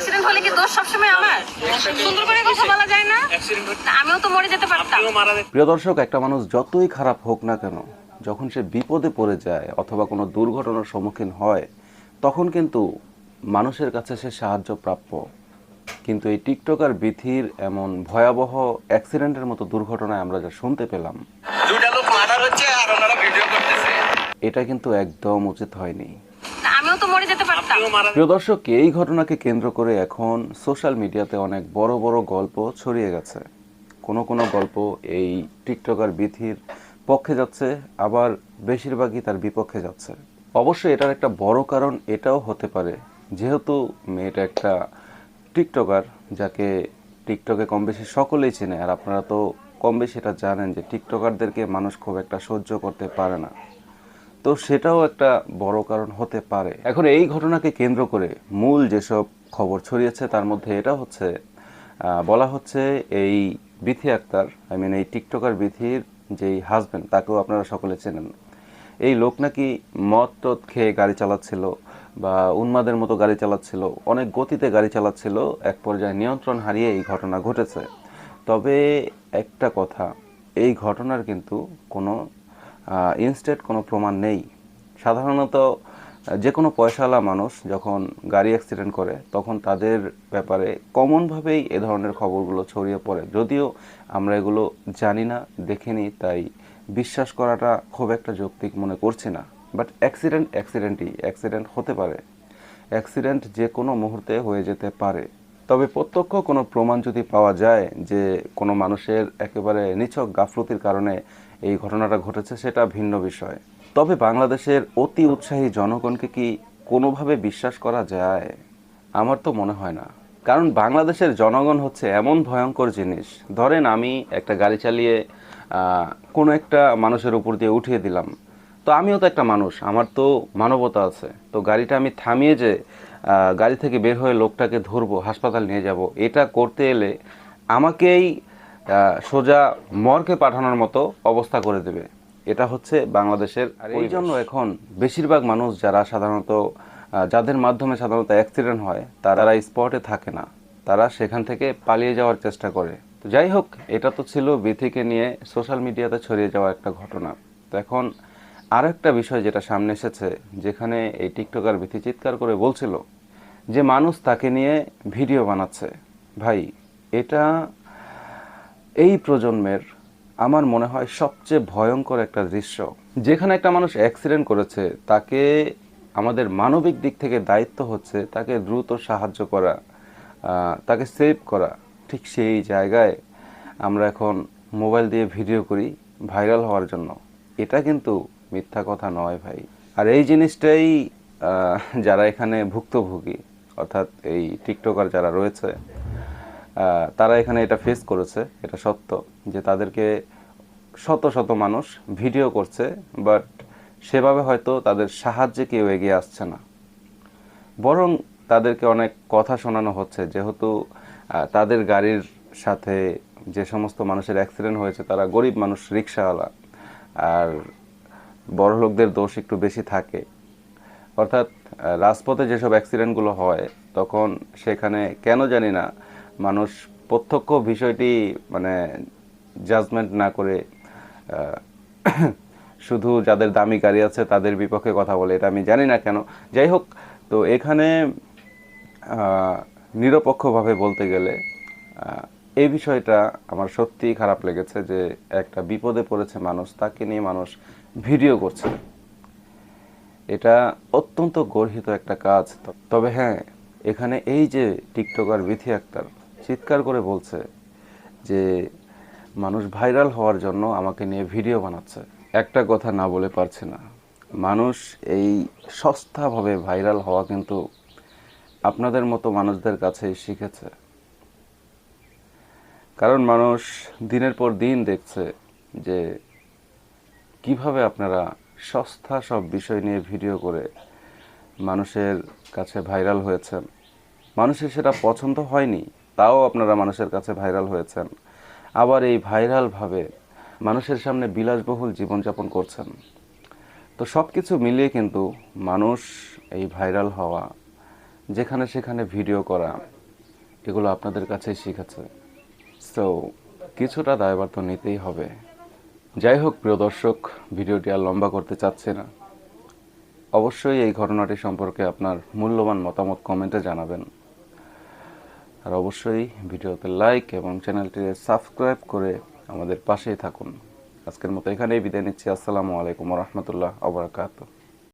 Accident হলে কি দোষ সবসময় আমার? সুন্দর করে কথা বলা যায় না? আমিও তো মরে যেতে পারতাম। প্রিয় দর্শক একটা মানুষ যতই খারাপ হোক না কেন যখন সে বিপদে পড়ে যায় অথবা কোনো দুর্ঘটনার সম্মুখীন হয় তখন কিন্তু মানুষের কাছে সে সাহায্য প্রাপ্য। কিন্তু এই টিকটকার বিথির এমন ভয়াবহ অ্যাক্সিডেন্টের মতো দুর্ঘটনায় আমরা যা শুনতে পেলাম দুইটা লোক মার্ডার হচ্ছে আর ওনারা ভিডিও করতেছে। এটা কিন্তু একদম উচিত হয়নি। আমিও তো মরে যেতে পারতাম। প্রিয় দর্শক এই ঘটনাকে কেন্দ্র করে এখন সোশ্যাল মিডিয়াতে অনেক বড় বড় গল্প ছড়িয়ে গেছে। কোনো কোনো গল্প এই টিকটকার বিথির পক্ষে যাচ্ছে আবার বেশিরভাগই তার বিপক্ষে যাচ্ছে। অবশ্যই এটার একটা বড় কারণ এটাও হতে পারে। যেহেতু মেয়েটা একটা টিকটকার যাকে টিকটকে কম বেশি সকলেই চেনে আর আপনারা তো কম বেশি এটা জানেন যে টিকটকারদেরকে মানুষ খুব একটা সহ্য করতে পারে না। তো সেটাও একটা বড় কারণ হতে পারে। এখন এই ঘটনাকে কেন্দ্র করে মূল যেসব খবর ছড়িয়েছে, তার মধ্যে এটা হচ্ছে বলা হচ্ছে এই বিথি আক্তার, আই মিন এই টিকটকার বিথির যেই হাজবেন্ড, তাকেও আপনারা সকলে চেনেন। এই লোক নাকি মদ টদ খেয়ে গাড়ি চালাচ্ছিল বা উন্মাদের মতো গাড়ি চালাচ্ছিল, অনেক গতিতে গাড়ি চালাচ্ছিল, এক পর্যায়ে নিয়ন্ত্রণ হারিয়ে এই ঘটনা ঘটেছে। তবে একটা কথা, এই ঘটনার কিন্তু কোনো ইনস্টেট কোনো প্রমাণ নেই। সাধারণত যে কোনো পয়সাওয়ালা মানুষ যখন গাড়ি অ্যাক্সিডেন্ট করে, তখন তাদের ব্যাপারে কমনভাবেই এ ধরনের খবরগুলো ছড়িয়ে পড়ে। যদিও আমরা এগুলো জানি না দেখিনি তাই বিশ্বাস করাটা খুব একটা যৌক্তিক মনে করছি না। বাট অ্যাক্সিডেন্ট অ্যাক্সিডেন্টই অ্যাক্সিডেন্ট হতে পারে। অ্যাক্সিডেন্ট যে কোনো মুহূর্তে হয়ে যেতে পারে। তবে প্রত্যক্ষ কোনো প্রমাণ যদি পাওয়া যায় যে কোনো মানুষের একেবারে নিছক গাফলতির কারণে এই ঘটনাটা ঘটেছে, সেটা ভিন্ন বিষয়। তবে বাংলাদেশের অতি উৎসাহী জনগণকে কি কোনোভাবে বিশ্বাস করা যায়? আমার তো মনে হয় না। কারণ বাংলাদেশের জনগণ হচ্ছে এমন ভয়ঙ্কর জিনিস। ধরেন আমি একটা গাড়ি চালিয়ে কোনো একটা মানুষের উপর দিয়ে উঠিয়ে দিলাম। তো আমিও তো একটা মানুষ, আমার তো মানবতা আছে। তো গাড়িটা আমি থামিয়ে যে গাড়ি থেকে বের হয়ে লোকটাকে ধরবো, হাসপাতাল নিয়ে যাব, এটা করতে এলে আমাকেই সোজা মর্গে পাঠানোর মতো অবস্থা করে দেবে। এটা হচ্ছে বাংলাদেশের আর এই জন্য এখন বেশিরভাগ মানুষ যারা সাধারণত যাদের মাধ্যমে সাধারণত অ্যাক্সিডেন্ট হয় তারা স্পটে থাকে না। তারা সেখান থেকে পালিয়ে যাওয়ার চেষ্টা করে। তো যাই হোক এটা তো ছিল বিথিকে নিয়ে সোশ্যাল মিডিয়াতে ছড়িয়ে যাওয়া একটা ঘটনা। তো এখন আর একটা বিষয় যেটা সামনে এসেছে যেখানে এই টিকটকার বিথি চিৎকার করে বলছিল যে মানুষ তাকে নিয়ে ভিডিও বানাচ্ছে। ভাই এটা এই প্রজন্মের আমার মনে হয় সবচেয়ে ভয়ঙ্কর একটা দৃশ্য। যেখানে একটা মানুষ অ্যাক্সিডেন্ট করেছে, তাকে আমাদের মানবিক দিক থেকে দায়িত্ব হচ্ছে তাকে দ্রুত সাহায্য করা তাকে সেভ করা। ঠিক সেই জায়গায় আমরা এখন মোবাইল দিয়ে ভিডিও করি ভাইরাল হওয়ার জন্য। এটা কিন্তু মিথ্যা কথা নয় ভাই। আর এই জিনিসটাই যারা এখানে ভুক্তভোগী, অর্থাৎ এই টিকটকার যারা রয়েছে তারা এখানে এটা ফেস করেছে, এটা সত্য, যে তাদেরকে শত শত মানুষ ভিডিও করছে বাট সেভাবে হয়তো তাদের সাহায্যে কেউ এগিয়ে আসছে না। বরং তাদেরকে অনেক কথা শোনানো হচ্ছে, যেহেতু তাদের গাড়ির সাথে যে সমস্ত মানুষের অ্যাক্সিডেন্ট হয়েছে, তারা গরিব মানুষ রিক্সাওয়ালা আর বড় লোকদের দোষ একটু বেশি থাকে। অর্থাৎ রাজপথে যেসব অ্যাক্সিডেন্টগুলো হয়, তখন সেখানে কেন জানি না মানুষ প্রত্যক্ষ বিষয়টি মানে জাজমেন্ট না করে শুধু যাদের দামি গাড়ি আছে তাদের বিপক্ষে কথা বলে, এটা আমি জানি না কেন। যাই হোক, তো এখানে নিরপেক্ষভাবে বলতে গেলে এই বিষয়টা আমার সত্যিই খারাপ লেগেছে যে একটা বিপদে পড়েছে মানুষ, তাকে নিয়ে মানুষ ভিডিও করছে। এটা অত্যন্ত গর্হিত একটা কাজ। তবে হ্যাঁ এখানে এই যে টিকটকার বিথি আক্তার চিৎকার করে বলছে যে মানুষ ভাইরাল হওয়ার জন্য আমাকে নিয়ে ভিডিও বানাচ্ছে। একটা কথা না বলে পারছে না। মানুষ এই সস্তাভাবে ভাইরাল হওয়া কিন্তু আপনাদের মতো মানুষদের কাছেই শিখেছে। কারণ মানুষ দিনের পর দিন দেখছে যে কীভাবে আপনারা সস্তা সব বিষয় নিয়ে ভিডিও করে মানুষের কাছে ভাইরাল হয়েছেন। মানুষের সেটা পছন্দ হয়নি। তাও আপনারা মানুষের কাছে ভাইরাল হয়েছেন। আবার এই ভাইরালভাবে মানুষের সামনে বিলাসবহুল জীবনযাপন করছেন। তো সব কিছু মিলিয়ে কিন্তু মানুষ এই ভাইরাল হওয়া, যেখানে সেখানে ভিডিও করা, এগুলো আপনাদের কাছেই শিখেছে। সো কিছুটা দায়ভার তো নিতেই হবে। যাই হোক, প্রিয় দর্শক, ভিডিওটি আর লম্বা করতে চাচ্ছি না। অবশ্যই এই ঘটনাটি সম্পর্কে আপনার মূল্যবান মতামত কমেন্টে জানাবেন। আর অবশ্যই ভিডিওতে লাইক এবং চ্যানেলটি সাবস্ক্রাইব করে আমাদের পাশেই থাকুন। আজকের মতো এখানেই বিদায় নিচ্ছি। আসসালামু আলাইকুম রহমতুল্লাহ আবরাকাত